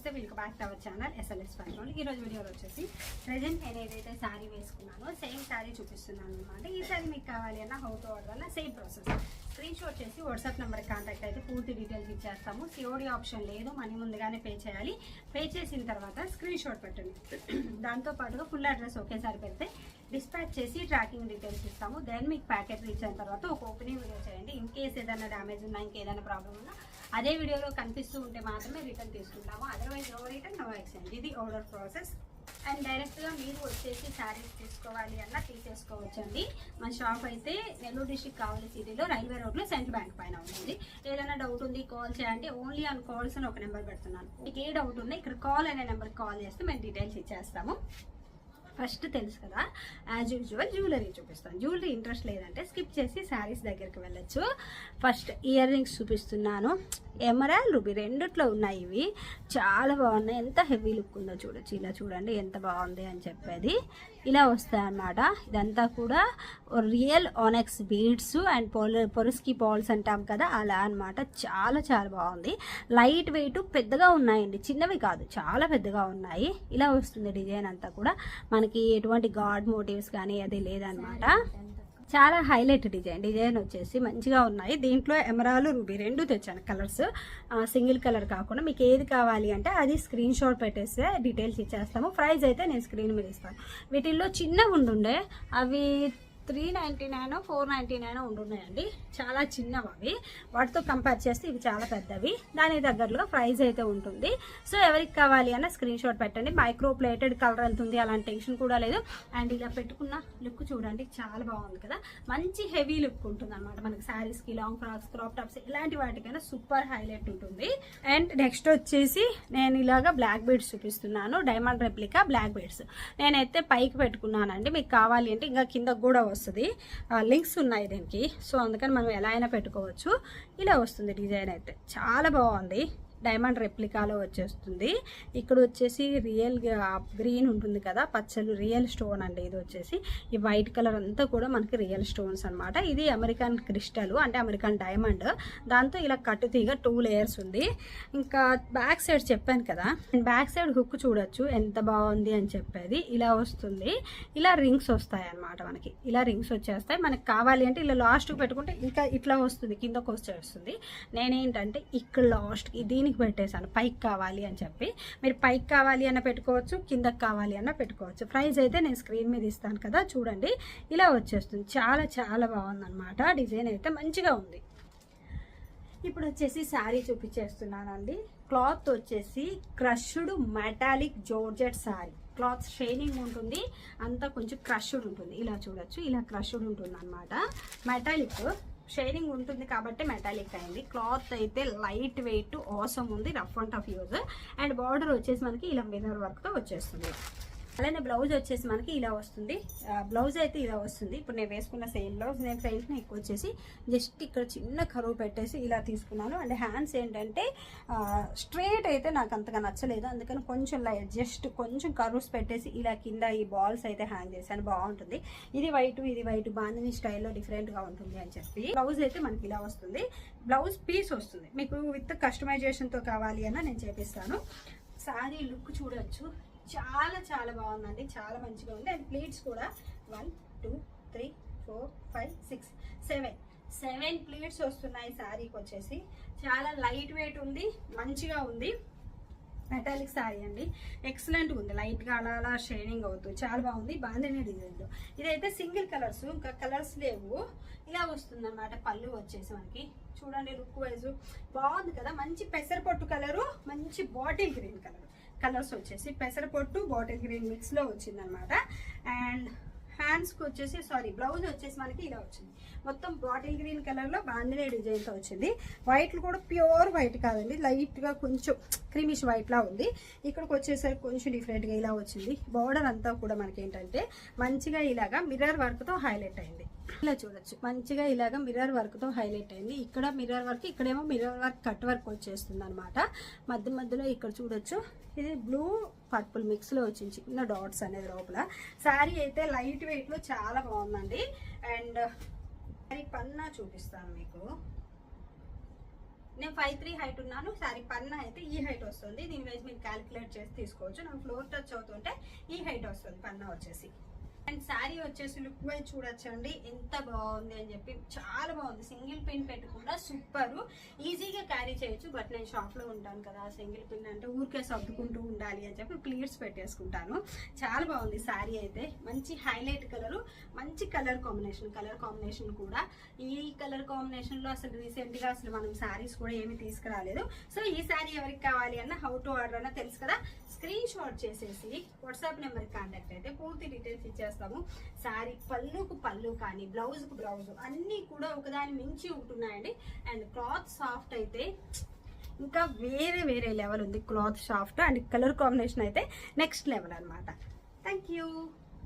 నమస్తే welcome back to our channel SLS fashion ఈ రోజు వీడియోలో వచ్చేసి ప్రజెంట్ నేను ఏదైతే శారీ వేసుకున్నానో సేమ్ శారీ చూపిస్తున్నాను అనమాట ఈ శారీ మీకు కావాలి అన్న హౌ టు ఆర్డర్ వల్ల సేమ్ ప్రాసెస్ స్క్రీన్ షాట్ చేసి వాట్సాప్ నెంబర్ కాంటాక్ట్ అయితే పూర్తి డీటెయిల్స్ ఇచ్చేస్తాము. సిఓడి ఆప్షన్ లేదు మనీ ముందుగానే పే చేయాలి. పే చేసిన తర్వాత స్క్రీన్ షాట్ పెట్టండి. దాంతో పాటుగా ఫుల్ అడ్రస్ ఒకేసారి పెడితే డిస్పాచ్ చేసి ట్రాకింగ్ డీటెయిల్స్ ఇస్తాము. దెన్ మీకు ప్యాకెట్ రీచ్ అయిన తర్వాత ఒక ఓపెనింగ్ వీడియో చేయండి. ఇన్ కేస్ ఏదైనా డ్యామేజ్ ఉన్నా ఇంకేదైనా ప్రాబ్లం ఉన్నా అదే వీడియోలో కనిపిస్తూ ఉంటే మాత్రమే రిటర్న్ తీసుకుంటాము. Otherwise no return no exchange ఇది ఆర్డర్ ప్రాసెస్ అండ్ డైరెక్ట్గా మీరు వచ్చేసి శారీస్ తీసుకోవాలి అన్నా తీసేసుకోవచ్చండి. మన షాప్ అయితే నెల్లూరు డిస్టిక్ కావాలి సిటీలో రైల్వే రోడ్లో సెంట్రల్ బ్యాంక్ పైన ఉంటుంది ఏదైనా డౌట్ ఉంది కాల్ చేయండి. ఓన్లీ ఆన్ కాల్స్ అని ఒక నెంబర్ పెడుతున్నాను. మీకు ఏ డౌట్ ఉన్నా ఇక్కడ కాల్ అనే నెంబర్కి కాల్ చేస్తే మేము డీటెయిల్స్ ఇచ్చేస్తాము. ఫస్ట్ తెలుసు కదా? యాజ్ యూజువల్ జ్యువెలరీ చూపిస్తాను. జ్యువెలరీ ఇంట్రెస్ట్ లేదంటే స్కిప్ చేసి శారీస్ దగ్గరికి వెళ్ళొచ్చు. ఫస్ట్ ఇయర్ రింగ్స్ చూపిస్తున్నాను. ఎమరాల్ రూబీ రెండిట్లో ఉన్నాయి ఇవి. చాలా బాగున్నాయి. ఎంత హెవీ లుక్ ఉందో చూడొచ్చు. ఇలా చూడండి ఎంత బాగుంది అని చెప్పేది. ఇలా వస్తాయి అన్నమాట ఇదంతా కూడా రియల్ ఆనెక్స్ బీడ్స్ అండ్ పొల పొరుస్కి పాల్స్ అంటాం కదా అలా అన్నమాట. చాలా చాలా బాగుంది. లైట్ వెయిట్ పెద్దగా ఉన్నాయండి. చిన్నవి కాదు చాలా పెద్దగా ఉన్నాయి. ఇలా వస్తుంది డిజైన్ అంతా కూడా. మనకి ఎటువంటి గాడ్ మోటివ్స్ కానీ అది లేదనమాట చాలా హైలైట్ డిజైన్. డిజైన్ వచ్చేసి మంచిగా ఉన్నాయి. దీంట్లో ఎమరాలు రూబీ రెండు తెచ్చాను కలర్స్. సింగిల్ కలర్ కాకుండా మీకు ఏది కావాలి అంటే అది స్క్రీన్ షాట్ పెట్టేస్తే డీటెయిల్స్ ఇచ్చేస్తాము. ప్రైస్ అయితే నేను స్క్రీన్ మీద ఇస్తాను. వీటిల్లో చిన్నవి ఉండుండే అవి three ninety nine four ninety nine ఉండున్నాయండి. చాలా చిన్నవి అవి వాటితో కంపేర్ చేస్తే ఇవి చాలా పెద్దవి. దాని దగ్గరలో ప్రైస్ అయితే ఉంటుంది. సో ఎవరికి కావాలి అన్న స్క్రీన్ షాట్ పెట్టండి. మైక్రో ప్లేటెడ్ కలర్ వెళ్తుంది అలాంటి టెన్షన్ కూడా లేదు. అండ్ ఇలా పెట్టుకున్న లుక్ చూడండి చాలా బాగుంది కదా. మంచి హెవీ లుక్ ఉంటుంది అనమాట మనకి శారీస్కి లాంగ్ ఫ్రాక్స్ క్రాప్ టాప్స్ ఇలాంటి వాటికైనా సూపర్ హైలైట్ ఉంటుంది. అండ్ నెక్స్ట్ వచ్చేసి నేను ఇలాగా బ్లాక్ బీడ్స్ చూపిస్తున్నాను. Diamond replica black beads. నేనైతే పైకి పెట్టుకున్నానండి. మీకు కావాలి అంటే ఇంకా కింద కూడా వస్తుంది. వస్తుంది. లింక్స్ ఉన్నాయి దీనికి. సో అందుకని మనం ఎలా అయినా పెట్టుకోవచ్చు. ఇలా వస్తుంది డిజైన్ అయితే. చాలా బాగుంది. డైమండ్ రెప్లికాలో వచ్చేస్తుంది. ఇక్కడ వచ్చేసి రియల్ గ్రీన్ ఉంటుంది కదా పచ్చలు రియల్ స్టోన్ అండి ఇది వచ్చేసి. ఈ వైట్ కలర్ అంతా కూడా మనకి రియల్ స్టోన్స్ అన్నమాట. ఇది అమెరికన్ క్రిస్టల్ అంటే అమెరికన్ డైమండ్. దాంతో ఇలా కట్టు తీగ టూ లేయర్స్ ఉంది. ఇంకా బ్యాక్ సైడ్ చెప్పాను కదా బ్యాక్ సైడ్ హుక్ చూడొచ్చు ఎంత బాగుంది అని చెప్పేది. ఇలా వస్తుంది. ఇలా రింగ్స్ వస్తాయి అన్నమాట మనకి. ఇలా రింగ్స్ వచ్చేస్తాయి. మనకి కావాలి అంటే ఇలా లాస్ట్కి పెట్టుకుంటే ఇంకా ఇట్లా వస్తుంది కిందకు వచ్చేస్తుంది నేనేంటంటే ఇక్కడ లాస్ట్కి దీనికి పెట్టేశాను. పైకి కావాలి అని చెప్పి. మీరు పైకి కావాలి అన్న పెట్టుకోవచ్చు కిందకి కావాలి అన్న పెట్టుకోవచ్చు. ప్రైస్ అయితే నేను స్క్రీన్ మీద ఇస్తాను కదా చూడండి. ఇలా వచ్చేస్తుంది. చాలా చాలా బాగుందన్నమాట. డిజైన్ అయితే మంచిగా ఉంది. ఇప్పుడు వచ్చేసి శారీ చూపించేస్తున్నానండి. క్లాత్ వచ్చేసి crushed metallic georgette sari. Cloth shining ఉంటుంది. అంతా కొంచెం క్రష్డ్ ఉంటుంది. ఇలా చూడొచ్చు. ఇలా క్రష్డ్ ఉంటుంది అనమాట మెటాలిక్. షైనింగ్ ఉంటుంది కాబట్టి మెటాలిక్ అయింది. క్లాత్ అయితే లైట్ వెయిట్ అవసరం ఉంది. Rough and tough use and border వచ్చేసి మనకి ఇలా మిర్రర్ వర్క్తో వచ్చేస్తుంది. అలానే బ్లౌజ్ వచ్చేసి మనకి ఇలా వస్తుంది. బ్లౌజ్ అయితే ఇలా వస్తుంది. ఇప్పుడు నేను వేసుకున్న సేమ్ బ్లౌజ్ నేను ఫ్రంట్ ఎక్కువ వచ్చేసి జస్ట్ ఇక్కడ చిన్న కరువు పెట్టేసి ఇలా తీసుకున్నాను. అండ్ హ్యాండ్స్ ఏంటంటే స్ట్రేట్ అయితే నాకు అంతగా నచ్చలేదు. అందుకని కొంచెం లై జస్ట్ కొంచెం కరువుస్ పెట్టేసి ఇలా కింద ఈ బాల్స్ అయితే హ్యాంగ్ చేశాను. బాగుంటుంది. ఇది వైట్ ఇది వైట్ బాంధిని స్టైల్లో డిఫరెంట్గా ఉంటుంది అని చెప్పి బ్లౌజ్ అయితే మనకి ఇలా వస్తుంది. బ్లౌజ్ పీస్ వస్తుంది. మీకు విత్ కస్టమైజేషన్తో కావాలి అన్న నేను చేపిస్తాను. సారీ లుక్ చూడొచ్చు. చాలా చాలా బాగుందండి. చాలా మంచిగా ఉంది. అండ్ ప్లేట్స్ కూడా one two three four five six seven. Seven plates వస్తున్నాయి శారీకి వచ్చేసి. చాలా లైట్ వెయిట్ ఉంది. మంచిగా ఉంది. మెటాలిక్ శారీ అండి. ఎక్సలెంట్ ఉంది. లైట్గా అలా అలా షైనింగ్ అవుతుంది చాలా బాగుంది. బాందిని డిజైన్లో. ఇదైతే సింగిల్ కలర్స్ ఇంకా కలర్స్ లేవు. ఇలా వస్తుంది అనమాట పళ్ళు వచ్చేసి మనకి. చూడండి లుక్ వైజ్. బాగుంది కదా? మంచి పెసరపొట్టు కలరు మంచి బాటిల్ గ్రీన్ కలర్. కలర్స్ వచ్చేసి పెసరపొట్టు బాటిల్ గ్రీన్ మిక్స్లో వచ్చిందనమాట. అండ్ హ్యాండ్స్కి వచ్చేసి సారీ బ్లౌజ్ వచ్చేసి మనకి ఇలా వచ్చింది. మొత్తం బాటిల్ గ్రీన్ కలర్లో బాందినే డిజైన్తో వచ్చింది. వైట్లు కూడా ప్యూర్ వైట్ కాదండి. లైట్గా కొంచెం క్రీమిష్ వైట్లా ఉంది. ఇక్కడికి వచ్చేసరికి కొంచెం డిఫరెంట్గా ఇలా వచ్చింది. బార్డర్ అంతా కూడా మనకి ఏంటంటే మంచిగా ఇలాగా మిర్రర్ వర్క్తో హైలైట్ అయింది. ఇలా చూడొచ్చు. మంచిగా ఇలాగ మిర్రర్ వర్క్తో హైలైట్ అయింది. ఇక్కడ మిర్రర్ వర్క్ ఇక్కడేమో మిర్రర్ వర్క్ కట్ వర్క్ వచ్చేస్తుంది అనమాట మధ్య మధ్యలో ఇక్కడ చూడొచ్చు. ఇది బ్లూ పర్పుల్ మిక్స్లో వచ్చింది చిన్న డాట్స్ అనేది లోపల. శారీ అయితే లైట్ వెయిట్లో చాలా బాగుందండి. అండ్ శారీ పన్నా చూపిస్తాను మీకు. నేను ఫైవ్ త్రీ హైట్ ఉన్నాను. సారీ పన్న అయితే ఈ హైట్ వస్తుంది. దీని వైజ్ మీరు క్యాలిక్యులేట్ చేసి తీసుకోవచ్చు. నాకు ఫ్లోర్ టచ్ అవుతుంటే ఈ హైట్ వస్తుంది. పన్న వచ్చేసి. అండ్ శారీ వచ్చేసి లుక్ వైజ్ చూడొచ్చండి. ఎంత బాగుంది అని చెప్పి చాలా బాగుంది. సింగిల్ పిన్ పెట్టకుండా సూపర్. ఈజీగా క్యారీ చేయొచ్చు బట్ నేను షాప్లో ఉంటాను కదా సింగిల్ పిన్ అంటే ఊరికే సర్దుకుంటూ ఉండాలి అని చెప్పి ప్లీట్స్ పెట్టేసుకుంటాను. చాలా బాగుంది శారీ అయితే. మంచి హైలైట్ కలర్ మంచి కలర్ కాంబినేషన్ కలర్ కాంబినేషన్ కూడా. ఈ కలర్ కాంబినేషన్లో అసలు రీసెంట్గా అసలు మనం శారీస్ కూడా ఏమి తీసుకురాలేదు. సో ఈ శారీ ఎవరికి కావాలి అన్న హౌ టు ఆర్డర్ అన్న తెలుసు కదా? స్క్రీన్ షాట్ చేసేసి వాట్సాప్ నెంబర్ కాంటాక్ట్ అయితే పూర్తి డీటెయిల్స్ ఇచ్చేస్తాము. శారీ పళ్ళుకు పళ్ళు కానీ బ్లౌజ్కు బ్లౌజ్ అన్నీ కూడా ఒకదాని మించి ఉంటున్నాయండి. అండ్ క్లాత్ సాఫ్ట్ అయితే ఇంకా వేరే వేరే లెవెల్ ఉంది. Cloth soft and colour combination అయితే నెక్స్ట్ లెవెల్ అనమాట థ్యాంక్ యూ